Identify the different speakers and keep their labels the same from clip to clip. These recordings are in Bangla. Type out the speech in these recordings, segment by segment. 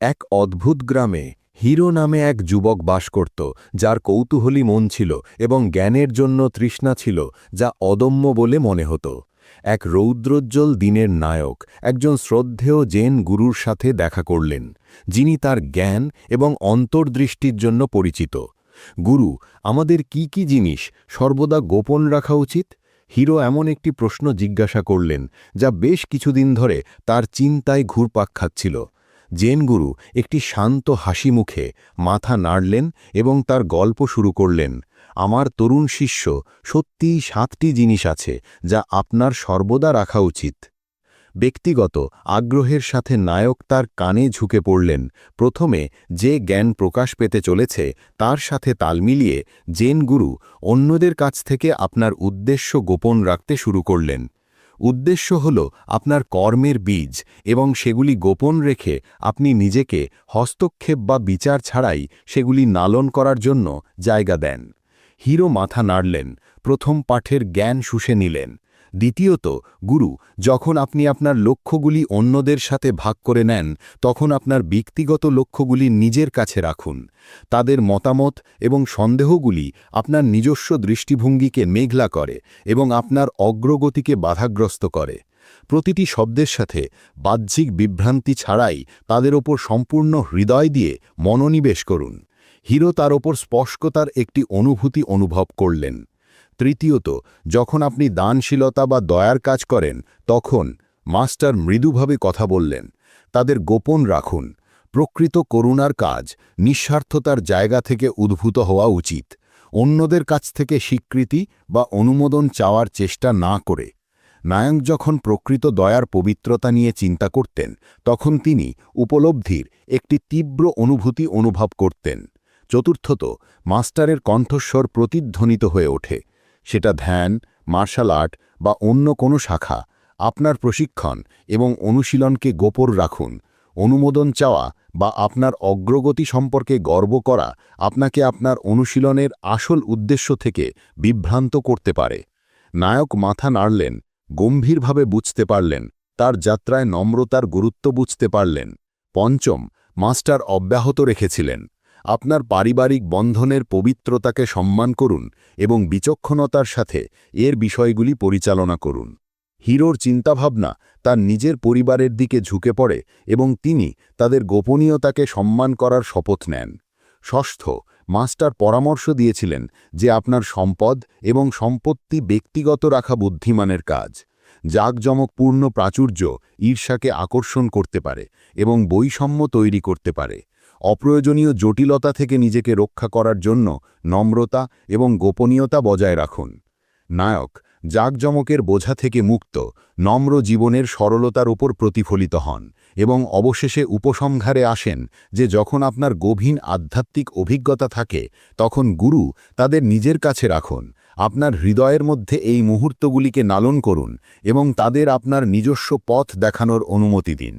Speaker 1: এক অদ্ভুত গ্রামে হিরো নামে এক যুবক বাস করত, যার কৌতূহলী মন ছিল এবং জ্ঞানের জন্য তৃষ্ণা ছিল, যা অদম্য বলে মনে হতো। এক রৌদ্রোজ্জ্বল দিনের নায়ক, একজন শ্রদ্ধেয় জেন গুরুর সাথে দেখা করলেন, যিনি তার জ্ঞান এবং অন্তর্দৃষ্টির জন্য পরিচিত। গুরু, আমাদের কি কি জিনিস সর্বদা গোপন রাখা উচিত? হিরো এমন একটি প্রশ্ন জিজ্ঞাসা করলেন, যা বেশ কিছুদিন ধরে তার চিন্তায় ঘুরপাক খাচ্ছিল। জেন গুরু একটি শান্ত হাসি মুখে মাথা নাড়লেন এবং তার গল্প শুরু করলেন, আমার তরুণ শিষ্য, সত্যিই সাতটি জিনিস আছে যা আপনার সর্বদা রাখা উচিত। ব্যক্তিগত আগ্রহের সাথে নায়ক তার কানে ঝুঁকে পড়লেন, প্রথমে যে জ্ঞান প্রকাশ পেতে চলেছে তার সাথে তাল মিলিয়ে জেন গুরু অন্যদের কাছ থেকে আপনার উদ্দেশ্য গোপন রাখতে শুরু করলেন। উদ্দেশ্য হল আপনার কর্মের বীজ এবং সেগুলি গোপন রেখে আপনি নিজেকে হস্তক্ষেপ বা বিচার ছাড়াই সেগুলি নালন করার জন্য জায়গা দেন। হিরো মাথা নাড়লেন, প্রথম পাঠের জ্ঞান শুষে নিলেন। দ্বিতীয়ত, গুরু, যখন আপনি আপনার লক্ষ্যগুলি অন্যদের সাথে ভাগ করে নেন, তখন আপনার ব্যক্তিগত লক্ষ্যগুলি নিজের কাছে রাখুন। তাদের মতামত এবং সন্দেহগুলি আপনার নিজস্ব দৃষ্টিভঙ্গিকে মেঘলা করে এবং আপনার অগ্রগতিকে বাধাগ্রস্ত করে। প্রতিটি শব্দের সাথে বাহ্যিক বিভ্রান্তি ছাড়াই তাদের ওপর সম্পূর্ণ হৃদয় দিয়ে মনোনিবেশ করুন। হিরো তার ওপর স্পষ্টতার একটি অনুভূতি অনুভব করলেন। তৃতীয়ত, যখন আপনি দানশীলতা বা দয়ার কাজ করেন, তখন মাস্টার মৃদুভাবে কথা বললেন। তাদের গোপন রাখুন। প্রকৃত করুণার কাজ নিঃস্বার্থতার জায়গা থেকে উদ্ভূত হওয়া উচিত। অন্যদের কাছ থেকে স্বীকৃতি বা অনুমোদন চাওয়ার চেষ্টা না করে। নায়ক যখন প্রকৃত দয়ার পবিত্রতা নিয়ে চিন্তা করতেন, তখন তিনি উপলব্ধির একটি তীব্র অনুভূতি অনুভব করতেন। চতুর্থত, মাস্টারের কণ্ঠস্বর প্রতিধ্বনিত হয়ে ওঠে। সেটা ধ্যান, মার্শাল আর্ট বা অন্য কোনো শাখা, আপনার প্রশিক্ষণ এবং অনুশীলনকে গোপর রাখুন। অনুমোদন চাওয়া বা আপনার অগ্রগতি সম্পর্কে গর্ব করা আপনাকে আপনার অনুশীলনের আসল উদ্দেশ্য থেকে বিভ্রান্ত করতে পারে। নায়ক মাথা নাড়লেন, গম্ভীরভাবে বুঝতে পারলেন, তার যাত্রায় নম্রতার গুরুত্ব বুঝতে পারলেন। পঞ্চম, মাস্টার অব্যাহত রেখেছিলেন। আপনার পারিবারিক বন্ধনের পবিত্রতাকে সম্মান করুন এবং বিচক্ষণতার সাথে এর বিষয়গুলি পরিচালনা করুন। হিরোর চিন্তাভাবনা তার নিজের পরিবারের দিকে ঝুঁকে পড়ে এবং তিনি তাদের গোপনীয়তাকে সম্মান করার শপথ নেন। ষষ্ঠ, মাস্টার পরামর্শ দিয়েছিলেন যে আপনার সম্পদ এবং সম্পত্তি ব্যক্তিগত রাখা বুদ্ধিমানের কাজ। জাঁকজমকপূর্ণ প্রাচুর্য ঈর্ষাকে আকর্ষণ করতে পারে এবং বৈষম্য তৈরি করতে পারে। অপ্রয়োজনীয় জটিলতা থেকে নিজেকে রক্ষা করার জন্য নম্রতা এবং গোপনীয়তা বজায় রাখুন। নায়ক, জাকজমকের বোঝা থেকে মুক্ত, নম্র জীবনের সরলতার উপর প্রতিফলিত হন এবং অবশেষে উপসংহারে আসেন যে যখন আপনার গভীর আধ্যাত্মিক অভিজ্ঞতা থাকে, তখন গুরু তাদের নিজের কাছে রাখুন। আপনার হৃদয়ের মধ্যে এই মুহূর্তগুলিকে নালন করুন এবং তাদের আপনার নিজস্ব পথ দেখানোর অনুমতি দিন।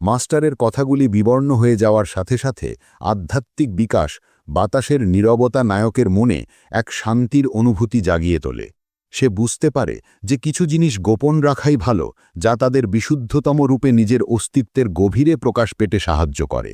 Speaker 1: মাস্টারের কথাগুলি বিবর্ণ হয়ে যাওয়ার সাথে সাথে আধ্যাত্মিক বিকাশ বাতাসের নীরবতা নায়কের মনে এক শান্তির অনুভূতি জাগিয়ে তোলে। সে বুঝতে পারে যে কিছু জিনিস গোপন রাখাই ভালো, যা তাদের বিশুদ্ধতম রূপে নিজের অস্তিত্বের গভীরে প্রকাশ পেতে সাহায্য করে।